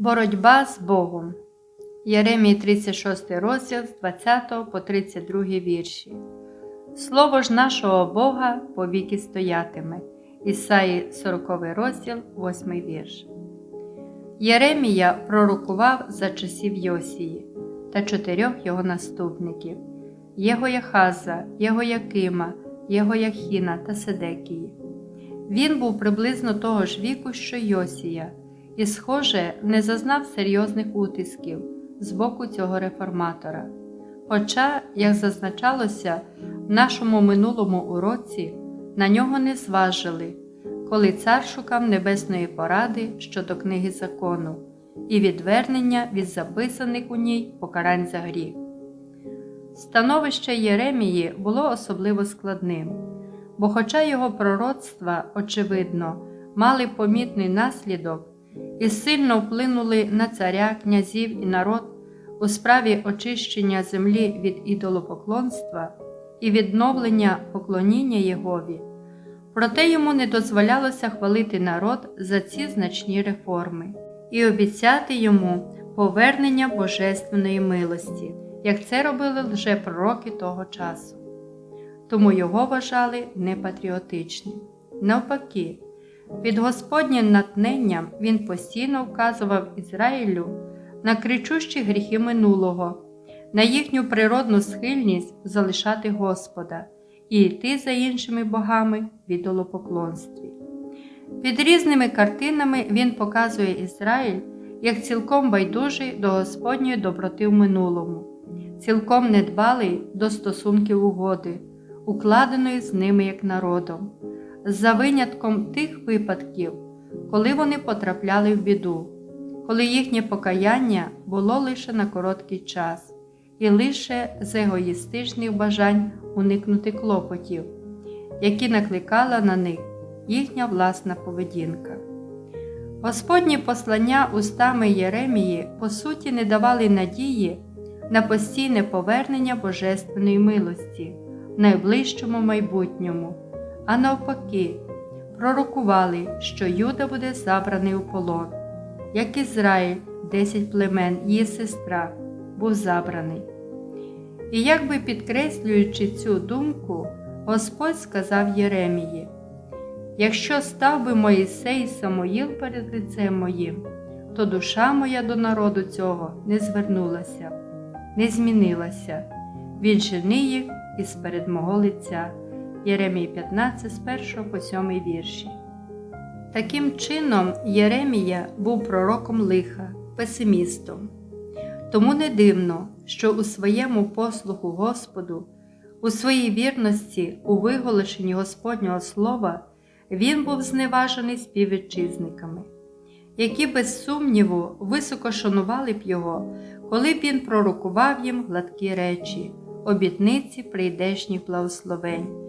Боротьба з Богом. Єремії 36 розділ з 20 по 32 вірші. Слово ж нашого Бога повіки стоятиме. Ісаї 40 розділ, 8 вірш. Єремія пророкував за часів Йосії та чотирьох його наступників Єгояхаза, Єгоякима, Єгояхіна та Седекії. Він був приблизно того ж віку, що Йосія, і, схоже, не зазнав серйозних утисків з боку цього реформатора. Хоча, як зазначалося в нашому минулому уроці, на нього не зважили, коли цар шукав небесної поради щодо книги закону і відвернення від записаних у ній покарань за гріх. Становище Єремії було особливо складним, бо, хоча його пророцтва, очевидно, мали помітний наслідок і сильно вплинули на царя, князів і народ у справі очищення землі від ідолопоклонства і відновлення поклоніння Єгові, проте йому не дозволялося хвалити народ за ці значні реформи і обіцяти йому повернення божественної милості, як це робили лжепророки того часу. Тому його вважали непатріотичним. Навпаки, під Господнім натненням він постійно вказував Ізраїлю на кричущі гріхи минулого, на їхню природну схильність залишати Господа і йти за іншими богами в ідолопоклонстві. Під різними картинами він показує Ізраїль як цілком байдужий до Господньої доброти в минулому, цілком недбалий до стосунків угоди, укладеної з ними як народом, за винятком тих випадків, коли вони потрапляли в біду, коли їхнє покаяння було лише на короткий час і лише з егоїстичних бажань уникнути клопотів, які накликала на них їхня власна поведінка. Господні послання устами Єремії по суті не давали надії на постійне повернення Божественної милості в найближчому майбутньому, а навпаки, пророкували, що Юда буде забраний у полон, як Ізраїль, десять племен, її сестра, був забраний. І якби підкреслюючи цю думку, Господь сказав Єремії: Якщо став би Моїсей Самоїл перед лицем моїм, то душа моя до народу цього не звернулася, не змінилася, віджени їх із перед мого лиця. Єремії 15 з 1 по 7 вірші. Таким чином, Єремія був пророком лиха, песимістом. Тому не дивно, що у своєму послуху Господу, у своїй вірності, у виголошенні Господнього Слова, він був зневажений співвітчизниками, які, без сумніву, високо шанували б його, коли б він пророкував їм гладкі речі, обітниці прийдешніх благословень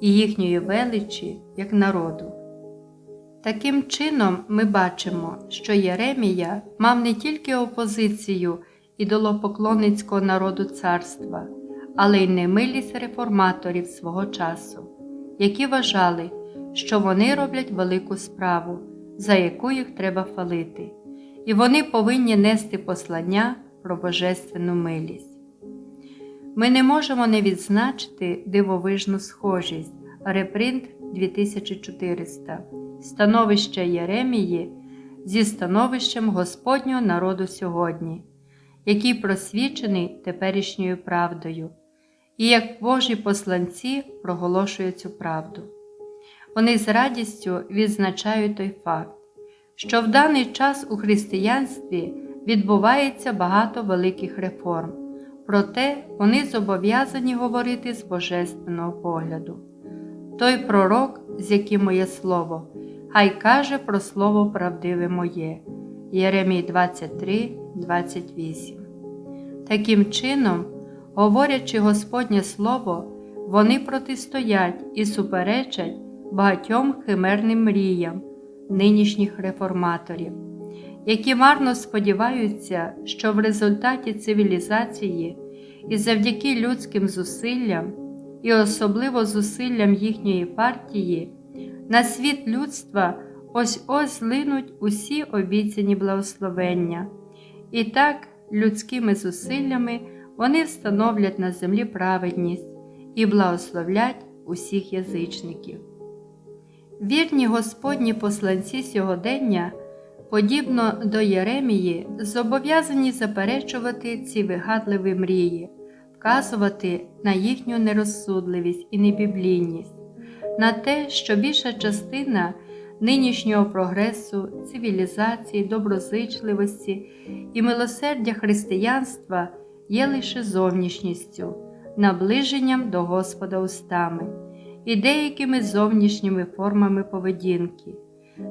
і їхньої величі як народу. Таким чином, ми бачимо, що Єремія мав не тільки опозицію ідолопоклонницького народу царства, але й немилість реформаторів свого часу, які вважали, що вони роблять велику справу, за яку їх треба хвалити, і вони повинні нести послання про божественну милість. Ми не можемо не відзначити дивовижну схожість. Репринт 2400, становище Єремії зі становищем Господнього народу сьогодні, який просвічений теперішньою правдою, і як Божі посланці проголошують цю правду. Вони з радістю відзначають той факт, що в даний час у християнстві відбувається багато великих реформ, проте вони зобов'язані говорити з божественного погляду. Той пророк, з яким моє слово, хай каже про слово правдиве моє. Єремій 23, 28. Таким чином, говорячи Господнє Слово, вони протистоять і суперечать багатьом химерним мріям нинішніх реформаторів, які марно сподіваються, що в результаті цивілізації і завдяки людським зусиллям, і особливо зусиллям їхньої партії, на світ людства ось ось злинуть усі обіцяні благословення. І так, людськими зусиллями вони встановлять на землі праведність і благословлять усіх язичників. Вірні Господні посланці сьогодення, подібно до Єремії, зобов'язані заперечувати ці вигадливі мрії, вказувати на їхню нерозсудливість і небіблійність, на те, що більша частина нинішнього прогресу, цивілізації, доброзичливості і милосердя християнства є лише зовнішністю, наближенням до Господа устами і деякими зовнішніми формами поведінки,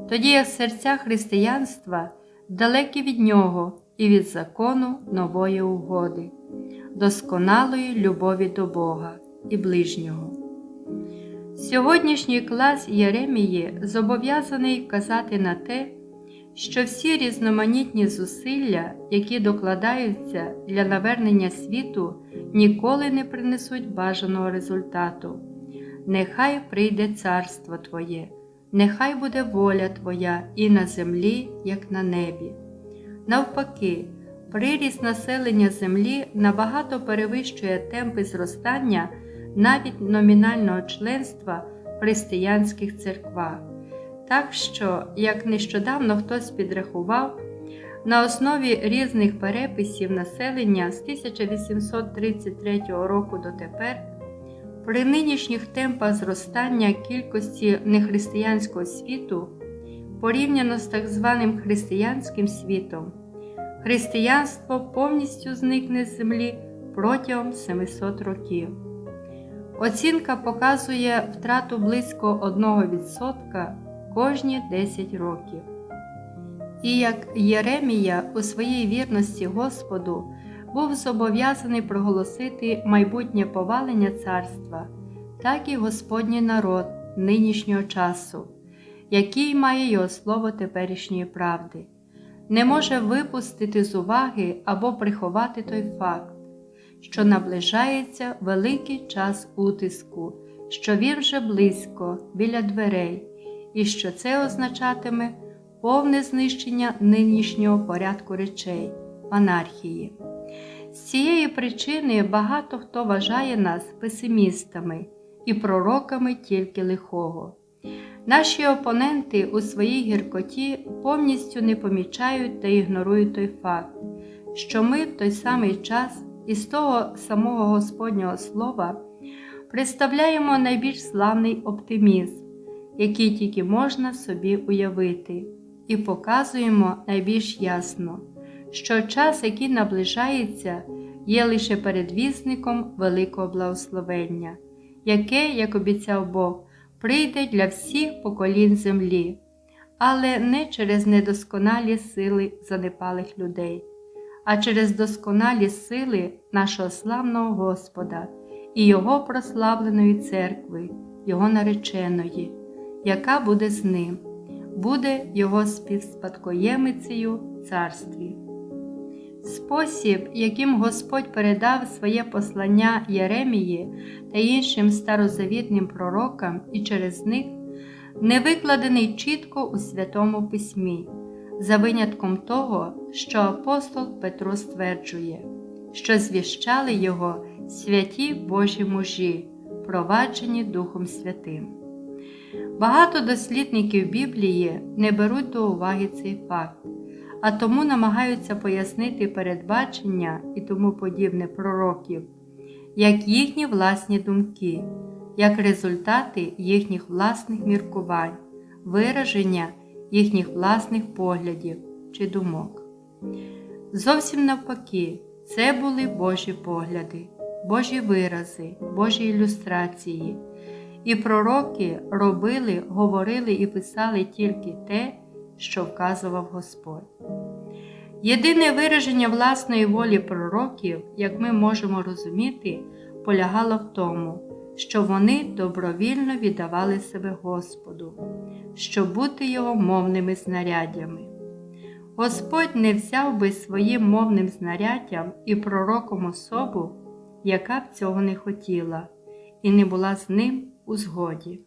тоді як серця християнства далекі від нього і від закону нової угоди, досконалої любові до Бога і ближнього. Сьогоднішній клас Єремії зобов'язаний вказати на те, що всі різноманітні зусилля, які докладаються для навернення світу, ніколи не принесуть бажаного результату. Нехай прийде царство Твоє, нехай буде воля Твоя і на землі, як на небі. Навпаки, приріст населення землі набагато перевищує темпи зростання навіть номінального членства в християнських церквах. Так що, як нещодавно хтось підрахував, на основі різних переписів населення з 1833 року дотепер, при нинішніх темпах зростання кількості нехристиянського світу порівняно з так званим християнським світом, християнство повністю зникне з землі протягом 700 років. Оцінка показує втрату близько 1% кожні 10 років. І як Єремія у своїй вірності Господу був зобов'язаний проголосити майбутнє повалення царства, так і Господній народ нинішнього часу, який має його слово теперішньої правди, не може випустити з уваги або приховати той факт, що наближається великий час утиску, що він вже близько біля дверей і що це означатиме повне знищення нинішнього порядку речей, анархії. З цієї причини багато хто вважає нас песимістами і пророками тільки лихого. Наші опоненти у своїй гіркоті повністю не помічають та ігнорують той факт, що ми в той самий час із того самого Господнього Слова представляємо найбільш славний оптимізм які тільки можна собі уявити, і показуємо найбільш ясно, що час, який наближається, є лише передвісником великого благословення, яке, як обіцяв Бог, прийде для всіх поколінь землі, але не через недосконалі сили занепалих людей, а через досконалі сили нашого славного Господа і Його прославленої церкви, Його нареченої яка буде з ним, буде його співспадкоємицею в царстві. Спосіб, яким Господь передав своє послання Єремії та іншим старозавітнім пророкам і через них, не викладений чітко у Святому Письмі, за винятком того, що апостол Петро стверджує, що звіщали його святі Божі мужі, проваджені Духом Святим. Багато дослідників Біблії не беруть до уваги цей факт, а тому намагаються пояснити передбачення і тому подібне пророків, як їхні власні думки, як результати їхніх власних міркувань, вираження їхніх власних поглядів чи думок. Зовсім навпаки, це були Божі погляди, Божі вирази, Божі ілюстрації. І пророки робили, говорили і писали тільки те, що вказував Господь. Єдине вираження власної волі пророків, як ми можемо розуміти, полягало в тому, що вони добровільно віддавали себе Господу, щоб бути його мовними знаряддями. Господь не взяв би своїм мовним знаряддям і пророком особу, яка б цього не хотіла, і не була з ним у згоді.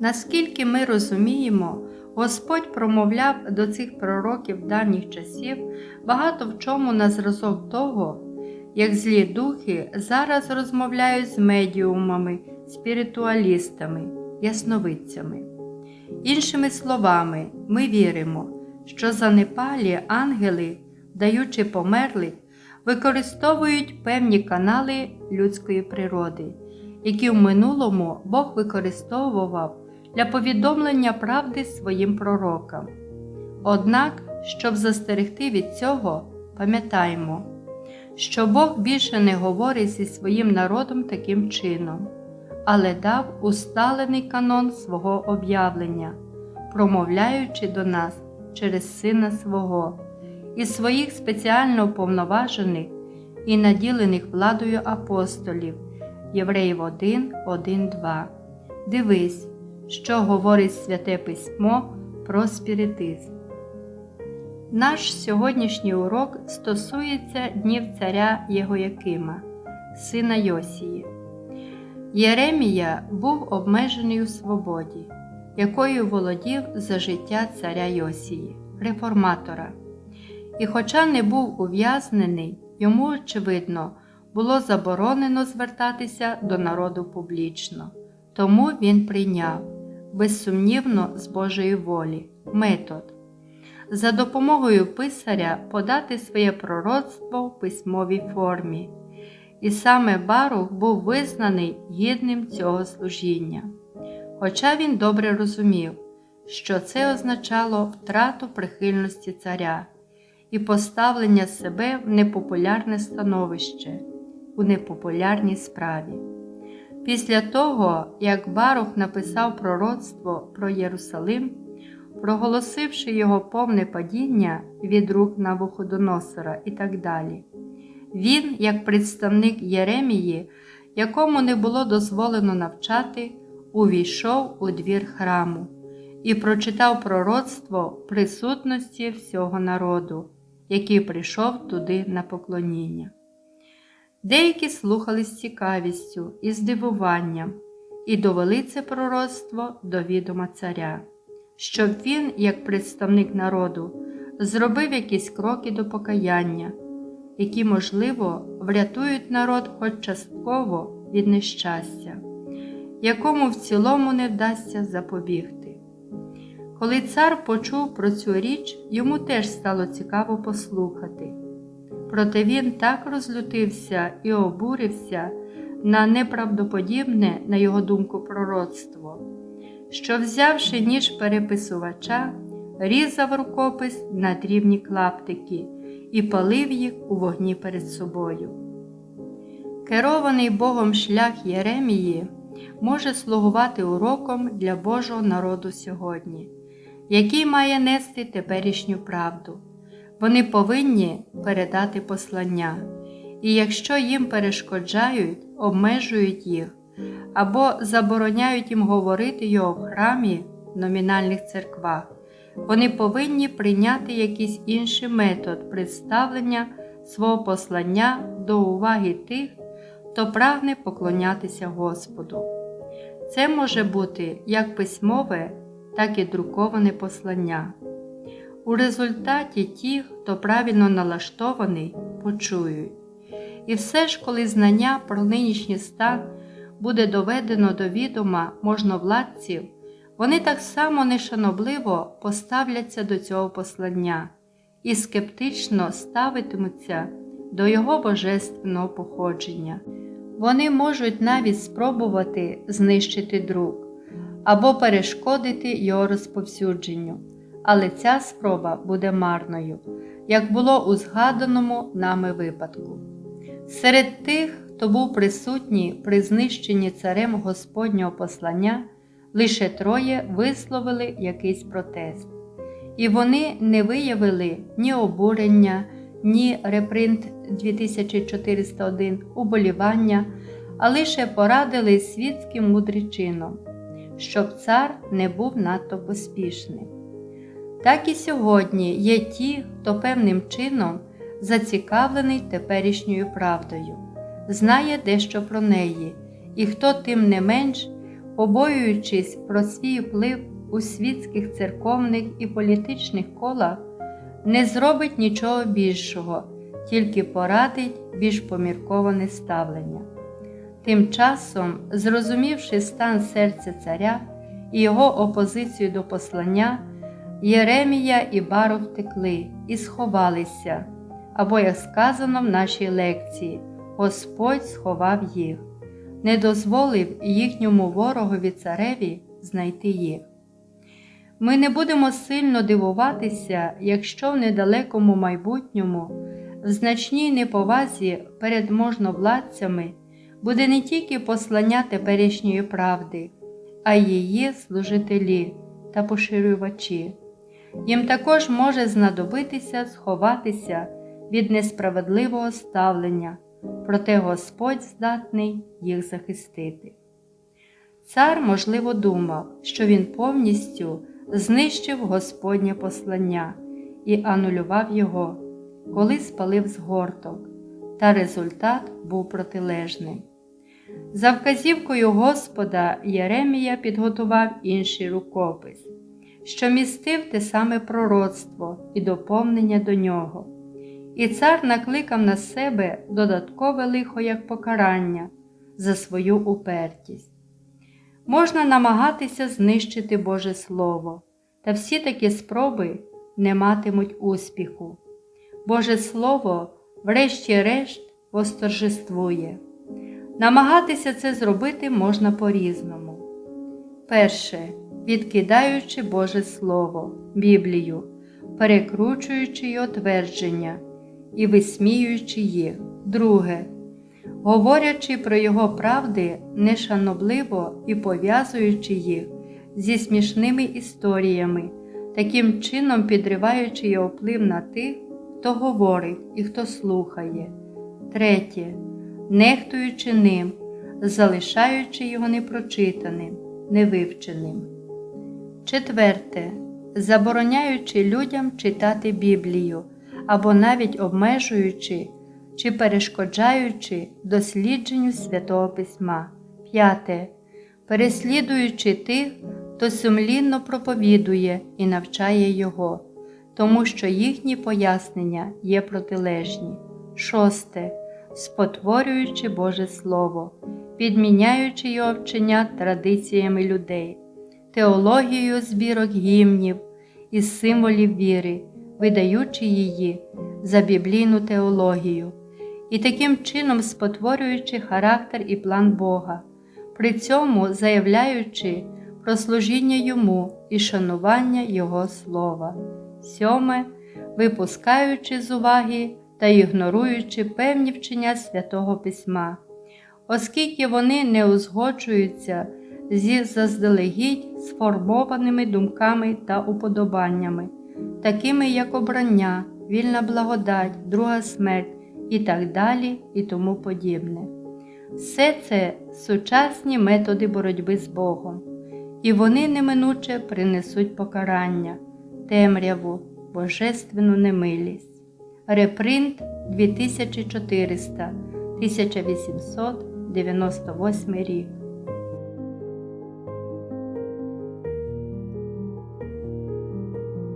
Наскільки ми розуміємо, Господь промовляв до цих пророків давніх часів багато в чому на зразок того, як злі духи зараз розмовляють з медіумами, спіритуалістами, ясновидцями. Іншими словами, ми віримо, що занепалі ангели, даючи померлих, використовують певні канали людської природи, які в минулому Бог використовував для повідомлення правди своїм пророкам. Однак, щоб застерегти від цього, пам'ятаємо, що Бог більше не говорить зі своїм народом таким чином, але дав усталений канон свого об'явлення, промовляючи до нас через Сина свого і своїх спеціально уповноважених і наділених владою апостолів Євреїв 1, 1, 2. Дивись, що говорить Святе Письмо про спіритизм. Наш сьогоднішній урок стосується днів царя Єгоякима, сина Йосії. Єремія був обмежений у свободі, якою володів за життя царя Йосії, реформатора. І, хоча не був ув'язнений, йому, очевидно, було заборонено звертатися до народу публічно, тому він прийняв, безсумнівно, з Божої волі, метод за допомогою писаря подати своє пророцтво в письмовій формі. І саме Барух був визнаний гідним цього служіння. Хоча він добре розумів, що це означало втрату прихильності царя і поставлення себе в непопулярне становище у непопулярній справі. Після того, як Барух написав пророцтво про Єрусалим, проголосивши його повне падіння від рук Навуходоносора і так далі, він, як представник Єремії, якому не було дозволено навчати, увійшов у двір храму і прочитав пророцтво присутності всього народу, який прийшов туди на поклоніння. Деякі слухали з цікавістю і здивуванням і довели це пророцтво до відома царя, щоб він, як представник народу, зробив якісь кроки до покаяння, які, можливо, врятують народ хоч частково від нещастя, якому в цілому не вдасться запобігти. Коли цар почув про цю річ, йому теж стало цікаво послухати. Проте він так розлютився і обурився на неправдоподібне, на його думку, пророцтво, що, взявши ніж переписувача, різав рукопис на дрібні клаптики і палив їх у вогні перед собою. Керований Богом шлях Єремії може слугувати уроком для Божого народу сьогодні, який має нести теперішню правду. Вони повинні передати послання, і якщо їм перешкоджають, обмежують їх або забороняють їм говорити його в храмі в номінальних церквах, вони повинні прийняти якийсь інший метод представлення свого послання до уваги тих, хто прагне поклонятися Господу. Це може бути як письмове, так і друковане послання. У результаті ті, хто правильно налаштований, почують. І все ж, коли знання про нинішній стан буде доведено до відома можновладців, вони так само нешанобливо поставляться до цього послання і скептично ставитимуться до його божественного походження. Вони можуть навіть спробувати знищити друк або перешкодити його розповсюдженню але ця спроба буде марною, як було у згаданому нами випадку. Серед тих, хто був присутній при знищенні царем Господнього послання, лише троє висловили якийсь протест, і вони не виявили ні обурення, ні репринт 2401 уболівання, а лише порадили світським мудричином, щоб цар не був надто поспішним. Так і сьогодні є ті, хто певним чином зацікавлений теперішньою правдою, знає дещо про неї, і хто тим не менш, побоюючись про свій вплив у світських церковних і політичних колах не зробить нічого більшого, тільки порадить більш помірковане ставлення. Тим часом, зрозумівши стан серця царя і його опозицію до послання, Єремія і Бару втекли і сховалися, або, як сказано в нашій лекції, Господь сховав їх, не дозволив їхньому ворогові цареві знайти їх. Ми не будемо сильно дивуватися, якщо в недалекому майбутньому, в значній неповазі перед можновладцями буде не тільки послання теперішньої правди, а й її служителі та поширювачі. Їм також може знадобитися сховатися від несправедливого ставлення, проте Господь здатний їх захистити. Цар, можливо, думав, що він повністю знищив Господнє послання і анулював його, коли спалив згорток, та результат був протилежним. За вказівкою Господа Єремія підготував інший рукопис, що містив те саме пророцтво і доповнення до нього. І цар накликав на себе додаткове лихо як покарання за свою упертість. Можна намагатися знищити Боже Слово, та всі такі спроби не матимуть успіху. Боже Слово, врешті-решт, восторжествує. Намагатися це зробити можна по-різному. Перше, відкидаючи Боже Слово, Біблію, перекручуючи його твердження і висміюючи їх. Друге, говорячи про його правди нешанобливо і пов'язуючи їх зі смішними історіями, таким чином підриваючи його вплив на тих, хто говорить і хто слухає. Третє, нехтуючи ним, залишаючи його непрочитаним, невивченим. Четверте, забороняючи людям читати Біблію або навіть обмежуючи чи перешкоджаючи дослідженню Святого Письма. П'яте. Переслідуючи тих, хто сумлінно проповідує і навчає Його, тому що їхні пояснення є протилежні. Шосте. Спотворюючи Боже Слово, підміняючи його вчення традиціями людей, теологією збірок гімнів і символів віри, видаючи її за біблійну теологію. І таким чином спотворюючи характер і план Бога, при цьому заявляючи про служіння Йому і шанування Його слова. Сьоме, випускаючи з уваги та ігноруючи певні вчення Святого Письма, оскільки вони не узгоджуються зі заздалегідь сформованими думками та уподобаннями, такими як обрання, вільна благодать, друга смерть і так далі і тому подібне. Все це сучасні методи боротьби з Богом, і вони неминуче принесуть покарання, темряву, божественну немилість. Репринт 2400 1898 рік.